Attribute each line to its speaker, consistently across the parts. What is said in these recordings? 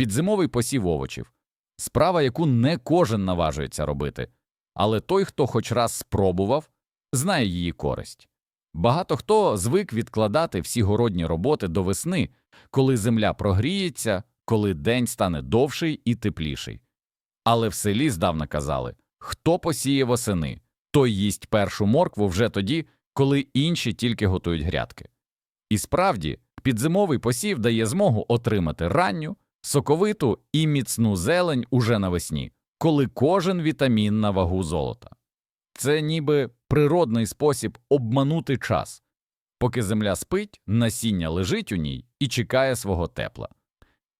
Speaker 1: Підзимовий посів овочів справа, яку не кожен наважується робити, але той, хто хоч раз спробував, знає її користь. Багато хто звик відкладати всі городні роботи до весни, коли земля прогріється, коли день стане довший і тепліший. Але в селі здавна казали хто посіє восени, той їсть першу моркву вже тоді, коли інші тільки готують грядки. І справді, підзимовий посів дає змогу отримати ранню, соковиту і міцну зелень уже навесні, коли кожен вітамін на вагу золота. Це ніби природний спосіб обманути час. Поки земля спить, насіння лежить у ній і чекає свого тепла.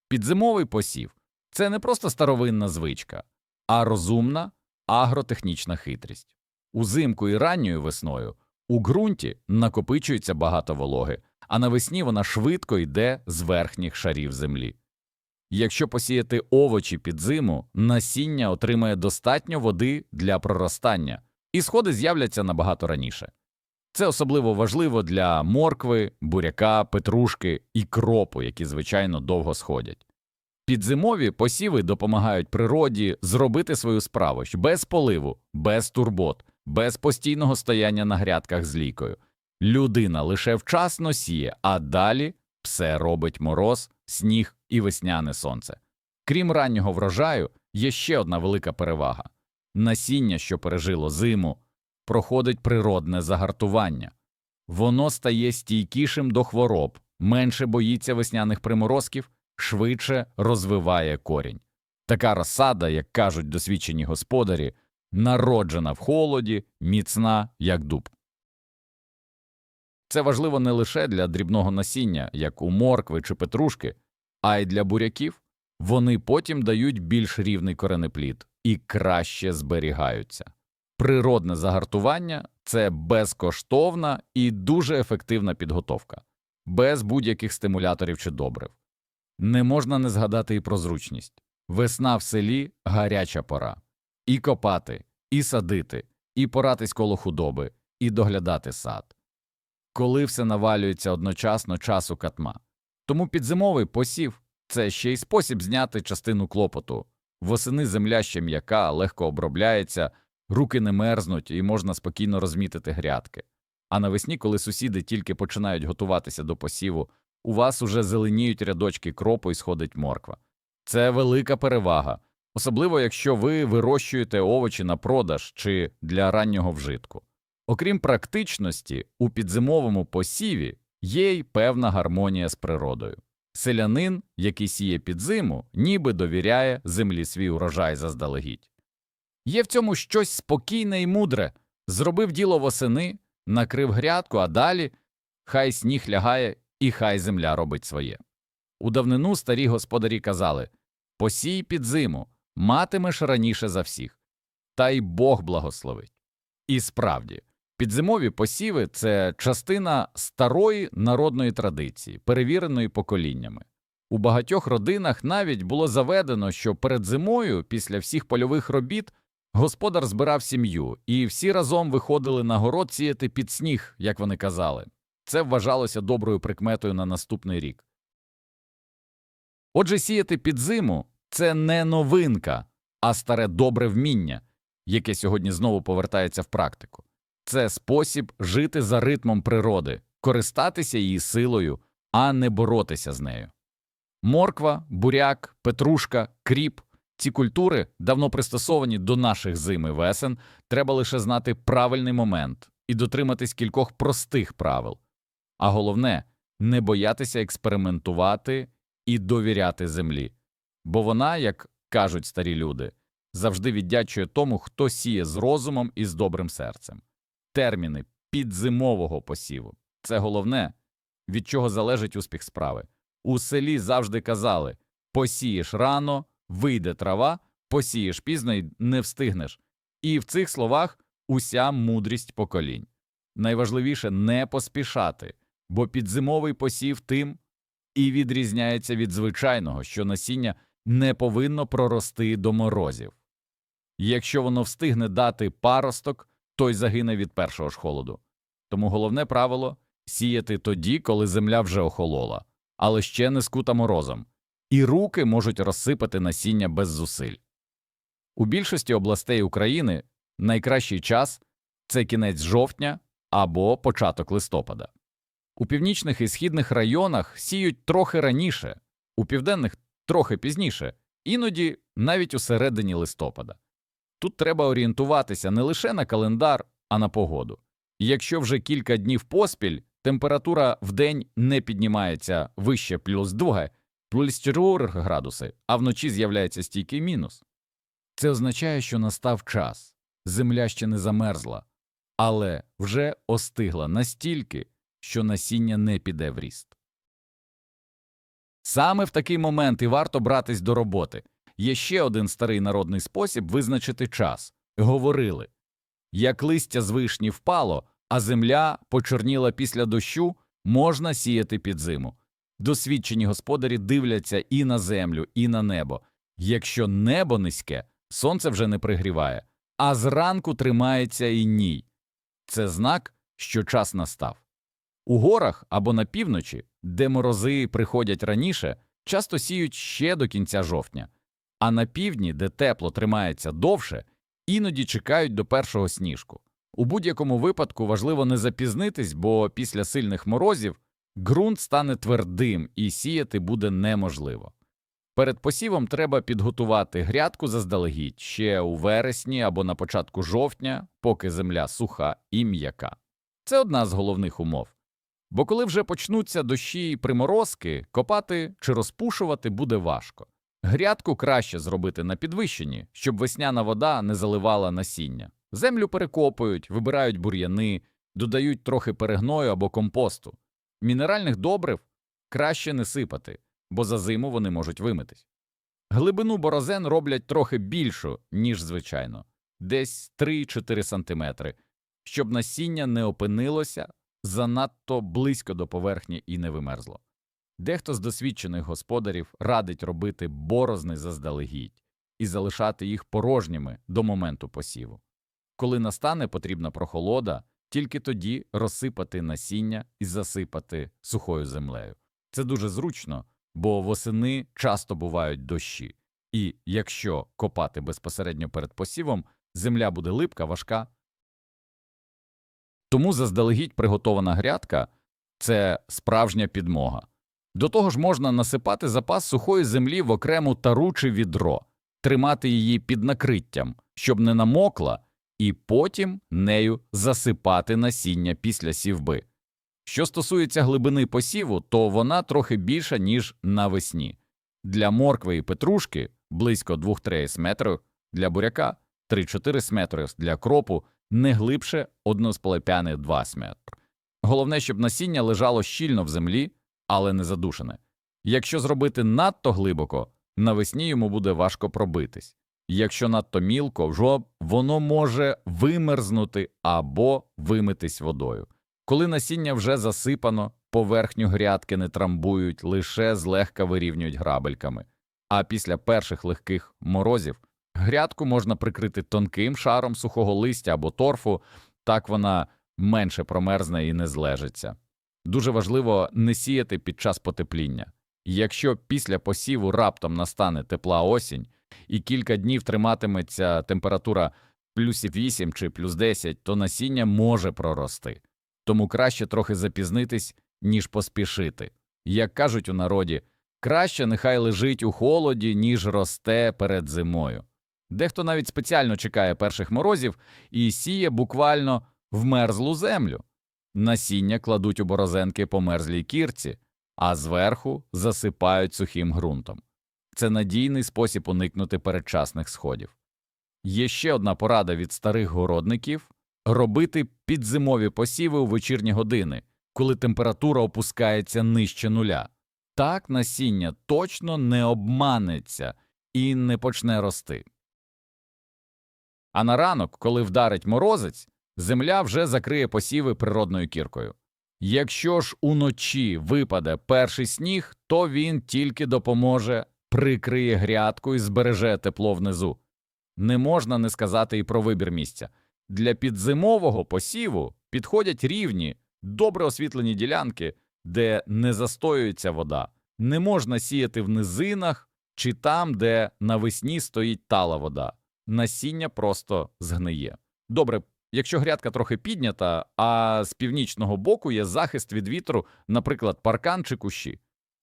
Speaker 1: Підзимовий посів це не просто старовинна звичка, а розумна агротехнічна хитрість. Узимку і ранньою весною у ґрунті накопичується багато вологи, а навесні вона швидко йде з верхніх шарів землі. Якщо посіяти овочі під зиму, насіння отримає достатньо води для проростання, і сходи з'являться набагато раніше. Це особливо важливо для моркви, буряка, петрушки і кропу, які звичайно довго сходять. Підзимові посіви допомагають природі зробити свою справу без поливу, без турбот, без постійного стояння на грядках з лікою. Людина лише вчасно сіє, а далі все робить мороз, сніг і весняне сонце. Крім раннього врожаю, є ще одна велика перевага насіння, що пережило зиму, проходить природне загартування. Воно стає стійкішим до хвороб, менше боїться весняних приморозків, швидше розвиває корінь. Така розсада, як кажуть досвідчені господарі, народжена в холоді, міцна, як дуб. Це важливо не лише для дрібного насіння, як у моркви чи петрушки, а й для буряків. Вони потім дають більш рівний коренеплід і краще зберігаються. Природне загартування це безкоштовна і дуже ефективна підготовка, без будь-яких стимуляторів чи добрив. Не можна не згадати і про зручність. Весна в селі гаряча пора. І копати, і садити, і поратись коло худоби, і доглядати сад. Коли все навалюється одночасно часу катма. Тому підзимовий посів це ще й спосіб зняти частину клопоту. Восени земля ще м'яка, легко обробляється, руки не мерзнуть і можна спокійно розмітити грядки. А навесні, коли сусіди тільки починають готуватися до посіву, у вас уже зеленіють рядочки кропу і сходить морква. Це велика перевага, особливо якщо ви вирощуєте овочі на продаж чи для раннього вжитку. Окрім практичності, у підзимовому посіві є й певна гармонія з природою. Селянин, який сіє під зиму, ніби довіряє землі свій урожай заздалегідь. Є в цьому щось спокійне і мудре зробив діло восени, накрив грядку, а далі хай сніг лягає і хай земля робить своє. У давнину старі господарі казали посій під зиму, матимеш раніше за всіх, та й Бог благословить. І справді, підзимові посіви це частина старої народної традиції, перевіреної поколіннями. У багатьох родинах навіть було заведено, що перед зимою, після всіх польових робіт, господар збирав сім'ю, і всі разом виходили на город сіяти під сніг, як вони казали. Це вважалося доброю прикметою на наступний рік. Отже, сіяти під зиму це не новинка, а старе добре вміння, яке сьогодні знову повертається в практику. Це спосіб жити за ритмом природи, користатися її силою, а не боротися з нею. Морква, буряк, петрушка, кріп ці культури давно пристосовані до наших зим і весен, треба лише знати правильний момент і дотриматись кількох простих правил. А головне не боятися експериментувати і довіряти землі, бо вона, як кажуть старі люди, завжди віддячує тому, хто сіє з розумом і з добрим серцем. Терміни підзимового посіву це головне, від чого залежить успіх справи. У селі завжди казали посієш рано, вийде трава, посієш пізно й не встигнеш. І в цих словах уся мудрість поколінь. Найважливіше не поспішати, бо підзимовий посів тим і відрізняється від звичайного, що насіння не повинно прорости до морозів. Якщо воно встигне дати паросток, той загине від першого ж холоду. Тому головне правило сіяти тоді, коли земля вже охолола, але ще не скута морозом, і руки можуть розсипати насіння без зусиль. У більшості областей України найкращий час це кінець жовтня або початок листопада. У північних і східних районах сіють трохи раніше, у південних трохи пізніше, іноді навіть у середині листопада. Тут треба орієнтуватися не лише на календар, а на погоду. Якщо вже кілька днів поспіль температура в день не піднімається вище плюс 2, плюс 4 градуси, а вночі з'являється стійкий мінус. Це означає, що настав час, земля ще не замерзла, але вже остигла настільки, що насіння не піде в ріст. Саме в такий момент і варто братись до роботи. Є ще один старий народний спосіб визначити час. Говорили як листя з вишні впало, а земля почорніла після дощу, можна сіяти під зиму. Досвідчені господарі дивляться і на землю, і на небо. Якщо небо низьке, сонце вже не пригріває, а зранку тримається і ній. Це знак, що час настав. У горах або на півночі, де морози приходять раніше, часто сіють ще до кінця жовтня, а на півдні, де тепло тримається довше, іноді чекають до першого сніжку. У будь-якому випадку важливо не запізнитись, бо після сильних морозів ґрунт стане твердим і сіяти буде неможливо. Перед посівом треба підготувати грядку заздалегідь ще у вересні або на початку жовтня, поки земля суха і м'яка. Це одна з головних умов. Бо коли вже почнуться дощі і приморозки, копати чи розпушувати буде важко. Грядку краще зробити на підвищенні, щоб весняна вода не заливала насіння. Землю перекопують, вибирають бур'яни, додають трохи перегною або компосту. Мінеральних добрив краще не сипати, бо за зиму вони можуть вимитись. Глибину борозен роблять трохи більшу, ніж звичайно, десь 3-4 см, щоб насіння не опинилося занадто близько до поверхні і не вимерзло. Дехто з досвідчених господарів радить робити борозни заздалегідь і залишати їх порожніми до моменту посіву. Коли настане потрібна прохолода, тільки тоді розсипати насіння і засипати сухою землею. Це дуже зручно, бо восени часто бувають дощі, і якщо копати безпосередньо перед посівом, земля буде липка, важка. Тому заздалегідь приготована грядка це справжня підмога. До того ж можна насипати запас сухої землі в окрему тару чи відро, тримати її під накриттям, щоб не намокла, і потім нею засипати насіння після сівби. Що стосується глибини посіву, то вона трохи більша, ніж навесні. Для моркви і петрушки близько 2-3 метрів, для буряка 3-4 метри, для кропу не глибше 1,5-2 метр. Головне, щоб насіння лежало щільно в землі, але не задушене. Якщо зробити надто глибоко, навесні йому буде важко пробитись. Якщо надто мілко, вже воно може вимерзнути або вимитись водою. Коли насіння вже засипано, поверхню грядки не трамбують, лише злегка вирівнюють грабельками. А після перших легких морозів грядку можна прикрити тонким шаром сухого листя або торфу, так вона менше промерзне і не злежиться. Дуже важливо не сіяти під час потепління. Якщо після посіву раптом настане тепла осінь і кілька днів триматиметься температура плюсів 8 чи плюс 10, то насіння може прорости. Тому краще трохи запізнитись, ніж поспішити. Як кажуть у народі, краще нехай лежить у холоді, ніж росте перед зимою. Дехто навіть спеціально чекає перших морозів і сіє буквально в мерзлу землю. Насіння кладуть у борозенки по мерзлій кірці, а зверху засипають сухим ґрунтом. Це надійний спосіб уникнути передчасних сходів. Є ще одна порада від старих городників робити підзимові посіви у вечірні години, коли температура опускається нижче нуля. Так насіння точно не обманеться і не почне рости. А на ранок, коли вдарить морозець, земля вже закриє посіви природною кіркою. Якщо ж уночі випаде перший сніг, то він тільки допоможе, прикриє грядку і збереже тепло внизу. Не можна не сказати і про вибір місця. Для підзимового посіву підходять рівні, добре освітлені ділянки, де не застоюється вода, Не можна сіяти в низинах чи там, де навесні стоїть тала вода. Насіння просто згниє. Добре, якщо грядка трохи піднята, а з північного боку є захист від вітру, наприклад, паркан чи кущі.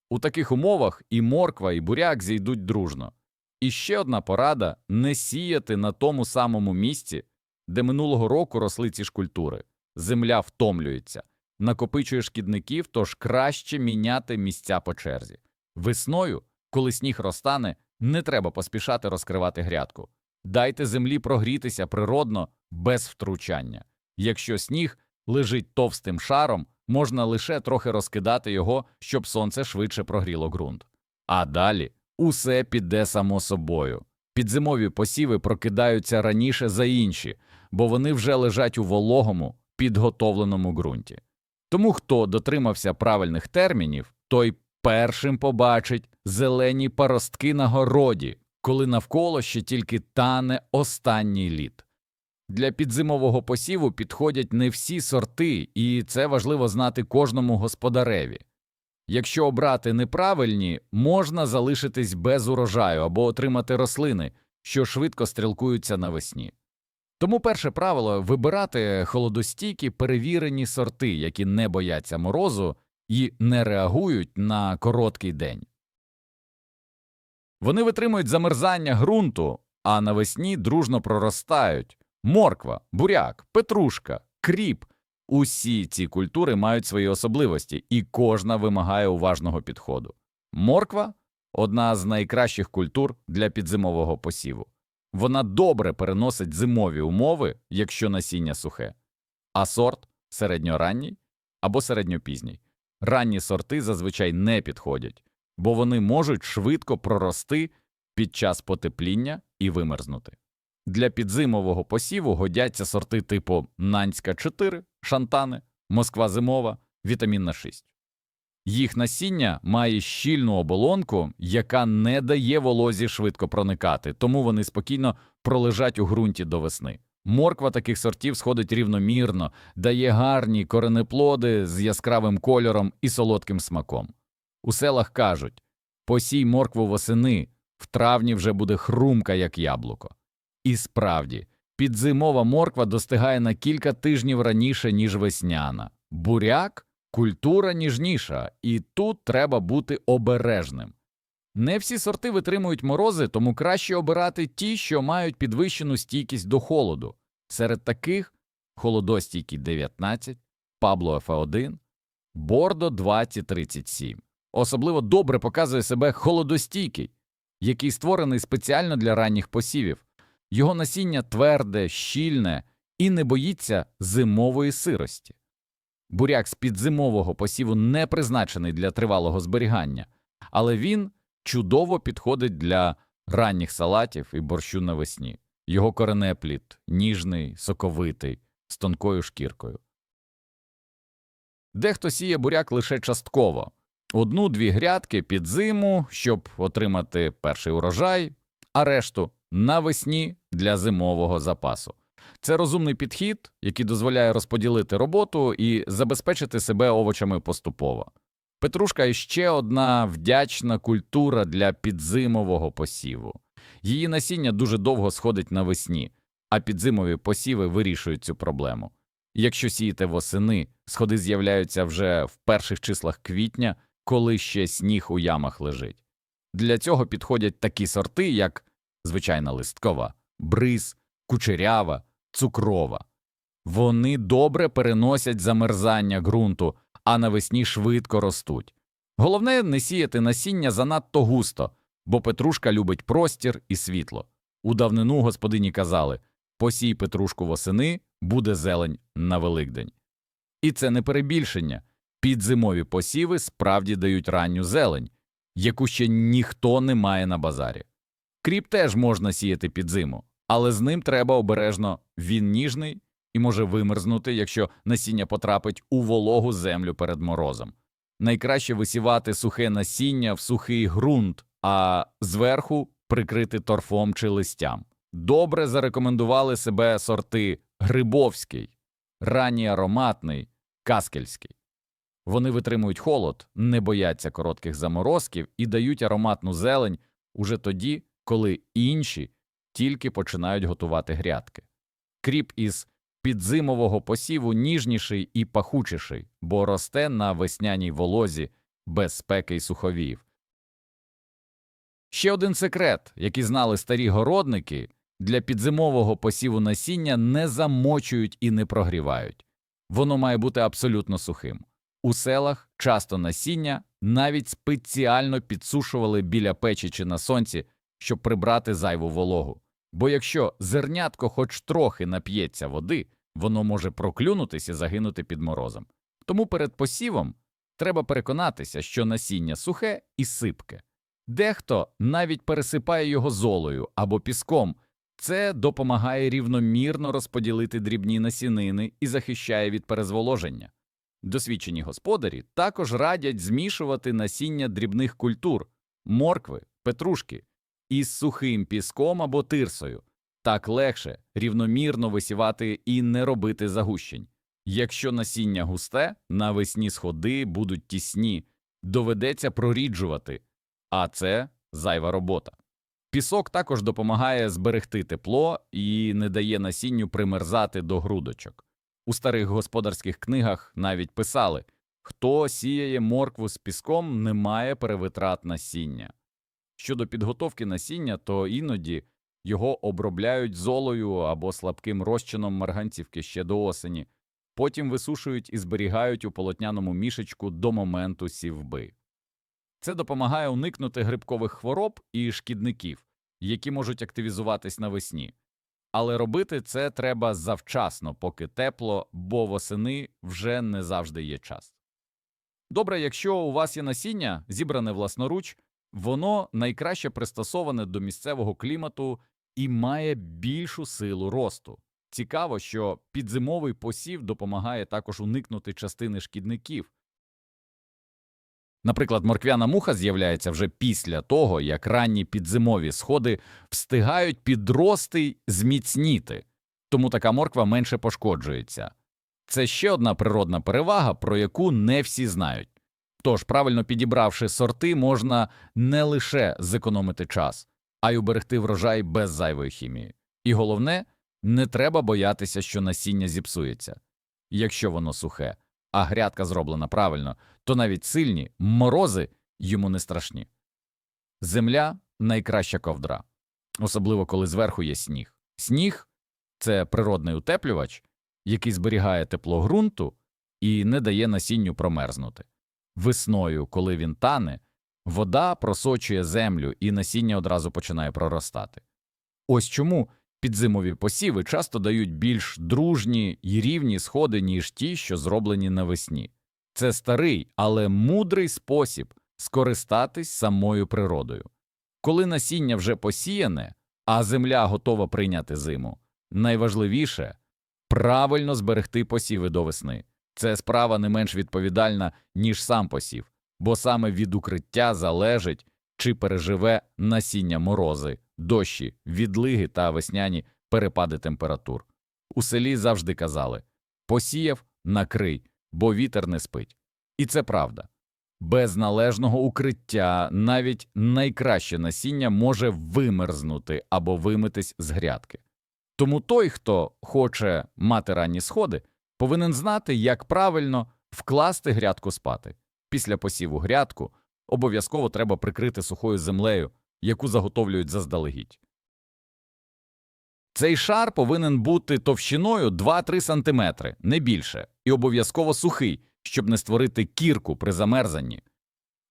Speaker 1: У таких умовах і морква, і буряк зійдуть дружно. І ще одна порада – не сіяти на тому самому місці, де минулого року росли ці ж культури. Земля втомлюється, накопичує шкідників, тож краще міняти місця по черзі. Весною, коли сніг розтане, не треба поспішати розкривати грядку. Дайте землі прогрітися природно, без втручання. Якщо сніг лежить товстим шаром, можна лише трохи розкидати його, щоб сонце швидше прогріло ґрунт. А далі усе піде само собою. Підзимові посіви прокидаються раніше за інші, бо вони вже лежать у вологому, підготовленому ґрунті. Тому хто дотримався правильних термінів, той першим побачить зелені паростки на городі, коли навколо ще тільки тане останній лід. Для підзимового посіву підходять не всі сорти, і це важливо знати кожному господареві. Якщо обрати неправильні, можна залишитись без урожаю або отримати рослини, що швидко стрілкуються навесні. Тому перше правило вибирати холодостійкі перевірені сорти, які не бояться морозу і не реагують на короткий день. Вони витримують замерзання ґрунту, а навесні дружно проростають. Морква, буряк, петрушка, кріп усі ці культури мають свої особливості, і кожна вимагає уважного підходу. Морква одна з найкращих культур для підзимового посіву. Вона добре переносить зимові умови, якщо насіння сухе, а сорт середньоранній або середньопізній. Ранні сорти зазвичай не підходять, бо вони можуть швидко прорости під час потепління і вимерзнути. Для підзимового посіву годяться сорти типу Нанська 4, Шантани, Москва зимова, Вітамінна 6. Їх насіння має щільну оболонку, яка не дає волозі швидко проникати, тому вони спокійно пролежать у ґрунті до весни. Морква таких сортів сходить рівномірно, дає гарні коренеплоди з яскравим кольором і солодким смаком. У селах кажуть посій моркву восени, в травні вже буде хрумка, як яблуко. І справді, підзимова морква достигає на кілька тижнів раніше, ніж весняна. Буряк культура ніжніша, і тут треба бути обережним. Не всі сорти витримують морози, тому краще обирати ті, що мають підвищену стійкість до холоду. Серед таких холодостійкі 19, Пабло Ф1, Бордо 2037. Особливо добре показує себе холодостійкий, який створений спеціально для ранніх посівів. Його насіння тверде, щільне і не боїться зимової сирості. Буряк з підзимового посіву не призначений для тривалого зберігання, але він чудово підходить для ранніх салатів і борщу навесні. Його коренеплід ніжний, соковитий, з тонкою шкіркою. Дехто сіє буряк лише частково одну-дві грядки під зиму, щоб отримати перший урожай, а решту навесні для зимового запасу. Це розумний підхід, який дозволяє розподілити роботу і забезпечити себе овочами поступово. Петрушка ще одна вдячна культура для підзимового посіву. Її насіння дуже довго сходить навесні, а підзимові посіви вирішують цю проблему. Якщо сієте восени, сходи з'являються вже в перших числах квітня, коли ще сніг у ямах лежить. Для цього підходять такі сорти, як звичайна листкова, бриз, кучерява, цукрова. Вони добре переносять замерзання ґрунту, а навесні швидко ростуть. Головне не сіяти насіння занадто густо, бо петрушка любить простір і світло. У давнину господині казали посій петрушку восени, буде зелень на Великдень. І це не перебільшення. Підзимові посіви справді дають ранню зелень, яку ще ніхто не має на базарі. Кріп теж можна сіяти під зиму, але з ним треба обережно він ніжний і може вимерзнути, якщо насіння потрапить у вологу землю перед морозом. Найкраще висівати сухе насіння в сухий ґрунт, а зверху прикрити торфом чи листям. Добре зарекомендували себе сорти Грибовський, ранній ароматний, Каскельський. Вони витримують холод, не бояться коротких заморозків і дають ароматну зелень уже тоді, коли інші тільки починають готувати грядки. Кріп із підзимового посіву ніжніший і пахучіший, бо росте на весняній волозі без спеки й суховіїв. Ще один секрет, який знали старі городники, для підзимового посіву насіння не замочують і не прогрівають. Воно має бути абсолютно сухим. У селах часто насіння навіть спеціально підсушували біля печі чи на сонці, щоб прибрати зайву вологу. Бо якщо зернятко хоч трохи нап'ється води, воно може проклюнутися і загинути під морозом. Тому перед посівом треба переконатися, що насіння сухе і сипке. Дехто навіть пересипає його золою або піском. Це допомагає рівномірно розподілити дрібні насінини і захищає від перезволоження. Досвідчені господарі також радять змішувати насіння дрібних культур моркви, петрушки із сухим піском або тирсою. Так легше рівномірно висівати і не робити загущень. Якщо насіння густе, навесні сходи будуть тісні, доведеться проріджувати, а це зайва робота. Пісок також допомагає зберегти тепло і не дає насінню примерзати до грудочок. У старих господарських книгах навіть писали хто сіяє моркву з піском, не має перевитрат насіння. Щодо підготовки насіння, то іноді його обробляють золою або слабким розчином марганцівки ще до осені, потім висушують і зберігають у полотняному мішечку до моменту сівби. Це допомагає уникнути грибкових хвороб і шкідників, які можуть активізуватись навесні. Але робити це треба завчасно, поки тепло, бо восени вже не завжди є час. Добре, якщо у вас є насіння, зібране власноруч, воно найкраще пристосоване до місцевого клімату і має більшу силу росту. Цікаво, що підзимовий посів допомагає також уникнути частини шкідників. Наприклад, морквяна муха з'являється вже після того, як ранні підзимові сходи встигають підрости й зміцніти, тому така морква менше пошкоджується. Це ще одна природна перевага, про яку не всі знають. Тож, правильно підібравши сорти, можна не лише зекономити час, а й уберегти врожай без зайвої хімії. І головне, не треба боятися, що насіння зіпсується. Якщо воно сухе, а грядка зроблена правильно, то навіть сильні морози йому не страшні. Земля найкраща ковдра, особливо коли зверху є сніг. Сніг це природний утеплювач, який зберігає тепло ґрунту і не дає насінню промерзнути. Весною, коли він тане, вода просочує землю і насіння одразу починає проростати. Ось чому підзимові посіви часто дають більш дружні й рівні сходи, ніж ті, що зроблені навесні. Це старий, але мудрий спосіб скористатись самою природою. Коли насіння вже посіяне, а земля готова прийняти зиму, найважливіше правильно зберегти посіви до весни. Це справа не менш відповідальна, ніж сам посів, бо саме від укриття залежить, чи переживе насіння морози, дощі, відлиги та весняні перепади температур. У селі завжди казали посіяв, накрий, бо вітер не спить. І це правда. Без належного укриття навіть найкраще насіння може вимерзнути або вимитись з грядки. Тому той, хто хоче мати ранні сходи, повинен знати, як правильно вкласти грядку спати. Після посіву грядку обов'язково треба прикрити сухою землею, яку заготовлюють заздалегідь. Цей шар повинен бути товщиною 2-3 см, не більше, і обов'язково сухий, щоб не створити кірку при замерзанні.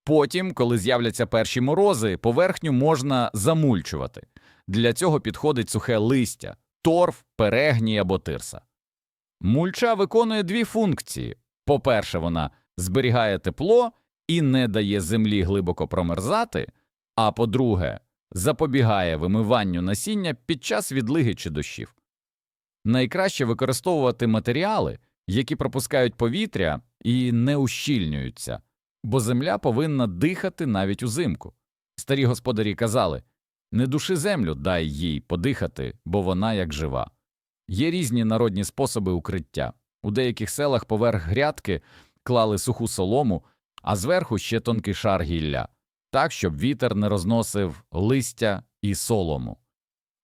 Speaker 1: Потім, коли з'являться перші морози, поверхню можна замульчувати. Для цього підходить сухе листя, торф, перегній або тирса. Мульча виконує дві функції по перше, вона зберігає тепло і не дає землі глибоко промерзати, а по друге, запобігає вимиванню насіння під час відлиги чи дощів. Найкраще використовувати матеріали, які пропускають повітря і не ущільнюються, бо земля повинна дихати навіть узимку. Старі господарі казали не души землю, дай їй подихати, бо вона як жива. Є різні народні способи укриття. У деяких селах поверх грядки клали суху солому, а зверху ще тонкий шар гілля, так, щоб вітер не розносив листя і солому.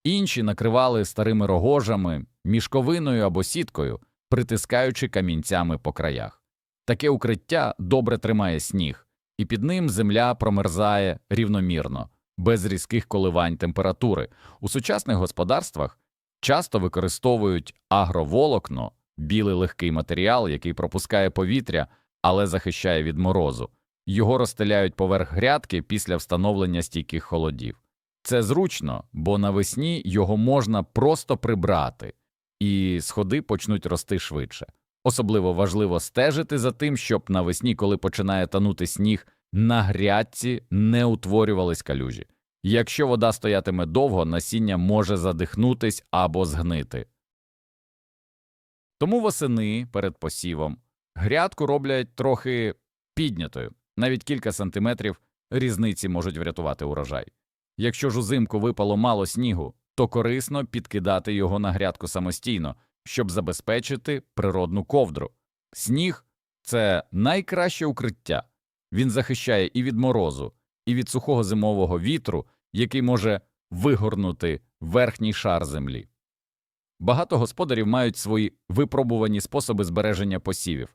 Speaker 1: Інші накривали старими рогожами, мішковиною або сіткою, притискаючи камінцями по краях. Таке укриття добре тримає сніг, і під ним земля промерзає рівномірно, без різких коливань температури. У сучасних господарствах часто використовують агроволокно, білий легкий матеріал, який пропускає повітря, але захищає від морозу. Його розстеляють поверх грядки після встановлення стійких холодів. Це зручно, бо навесні його можна просто прибрати, і сходи почнуть рости швидше. Особливо важливо стежити за тим, щоб навесні, коли починає танути сніг, на грядці не утворювались калюжі. Якщо вода стоятиме довго, насіння може задихнутись або згнити. Тому восени перед посівом грядку роблять трохи піднятою, навіть кілька сантиметрів різниці можуть врятувати урожай. Якщо ж узимку випало мало снігу, то корисно підкидати його на грядку самостійно, щоб забезпечити природну ковдру. Сніг це найкраще укриття. Він захищає і від морозу, і від сухого зимового вітру, який може вигорнути верхній шар землі. Багато господарів мають свої випробувані способи збереження посівів.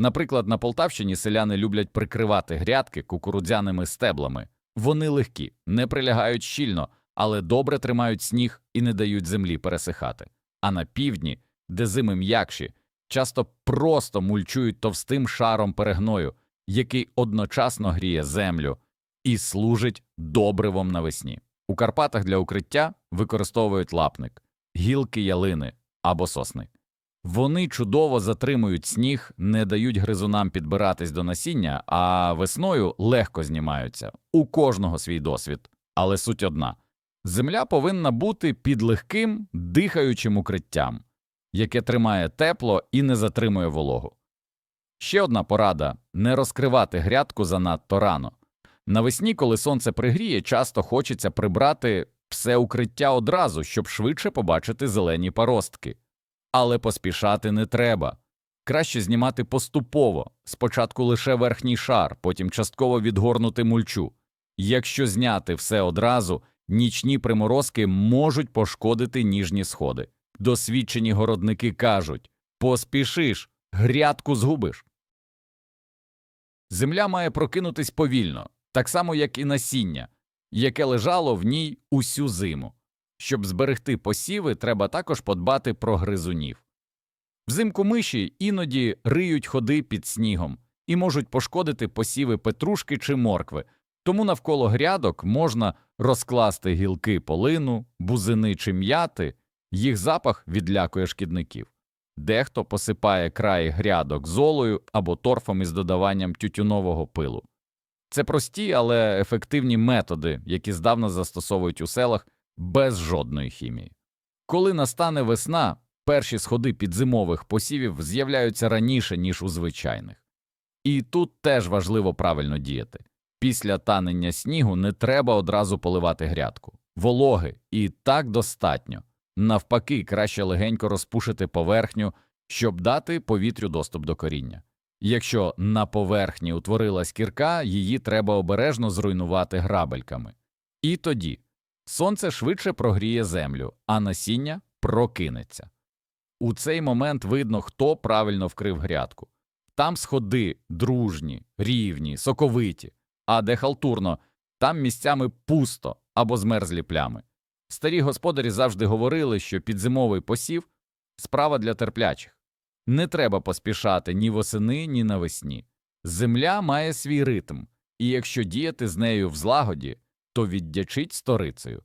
Speaker 1: Наприклад, на Полтавщині селяни люблять прикривати грядки кукурудзяними стеблами. Вони легкі, не прилягають щільно, але добре тримають сніг і не дають землі пересихати. А на півдні, де зими м'якші, часто просто мульчують товстим шаром перегною, який одночасно гріє землю і служить добривом навесні. У Карпатах для укриття використовують лапник, гілки ялини або сосни. Вони чудово затримують сніг, не дають гризунам підбиратись до насіння, а весною легко знімаються. У кожного свій досвід. Але суть одна земля повинна бути під легким, дихаючим укриттям, яке тримає тепло і не затримує вологу. Ще одна порада не розкривати грядку занадто рано. Навесні, коли сонце пригріє, часто хочеться прибрати все укриття одразу, щоб швидше побачити зелені паростки. Але поспішати не треба. Краще знімати поступово, спочатку лише верхній шар, потім частково відгорнути мульчу. Якщо зняти все одразу, нічні приморозки можуть пошкодити ніжні сходи. Досвідчені городники кажуть поспішиш, грядку згубиш. Земля має прокинутись повільно, так само, як і насіння, яке лежало в ній усю зиму. Щоб зберегти посіви, треба також подбати про гризунів. Взимку миші іноді риють ходи під снігом і можуть пошкодити посіви петрушки чи моркви, тому навколо грядок можна розкласти гілки полину, бузини чи м'яти, їх запах відлякує шкідників. Дехто посипає краї грядок золою або торфом із додаванням тютюнового пилу. Це прості, але ефективні методи, які здавна застосовують у селах без жодної хімії. Коли настане весна, перші сходи підзимових посівів з'являються раніше, ніж у звичайних. І тут теж важливо правильно діяти. Після танення снігу не треба одразу поливати грядку. Вологи і так достатньо. Навпаки, краще легенько розпушити поверхню, щоб дати повітрю доступ до коріння. Якщо на поверхні утворилась кірка, її треба обережно зруйнувати грабельками. І тоді сонце швидше прогріє землю, а насіння прокинеться. У цей момент видно, хто правильно вкрив грядку. Там сходи дружні, рівні, соковиті, а де халтурно, там місцями пусто або змерзлі плями. Старі господарі завжди говорили, що підзимовий посів справа для терплячих. Не треба поспішати ні восени, ні навесні. Земля має свій ритм, і якщо діяти з нею в злагоді, то віддячить сторицею.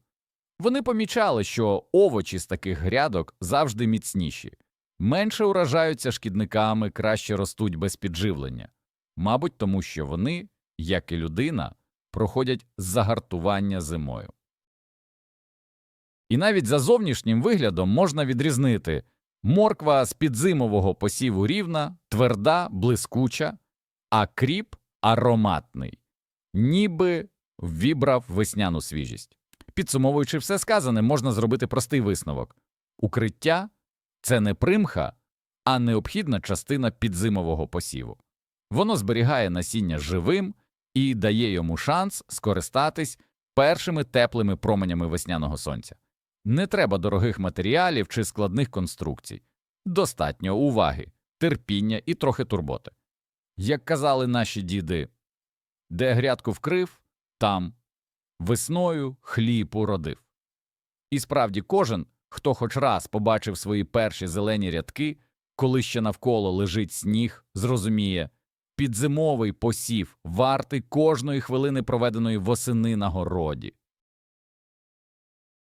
Speaker 1: Вони помічали, що овочі з таких грядок завжди міцніші, менше уражаються шкідниками, краще ростуть без підживлення, мабуть, тому що вони, як і людина, проходять загартування зимою. І навіть за зовнішнім виглядом можна відрізнити морква з підзимового посіву рівна, тверда, блискуча, а кріп ароматний, ніби вібрав весняну свіжість. Підсумовуючи все сказане, можна зробити простий висновок укриття це не примха, а необхідна частина підзимового посіву. Воно зберігає насіння живим і дає йому шанс скористатись першими теплими променями весняного сонця. Не треба дорогих матеріалів чи складних конструкцій. Достатньо уваги, терпіння і трохи турботи. Як казали наші діди, де грядку вкрив, там весною хліб уродив. І справді кожен, хто хоч раз побачив свої перші зелені рядки, коли ще навколо лежить сніг, зрозуміє, підзимовий посів вартий кожної хвилини проведеної восени на городі.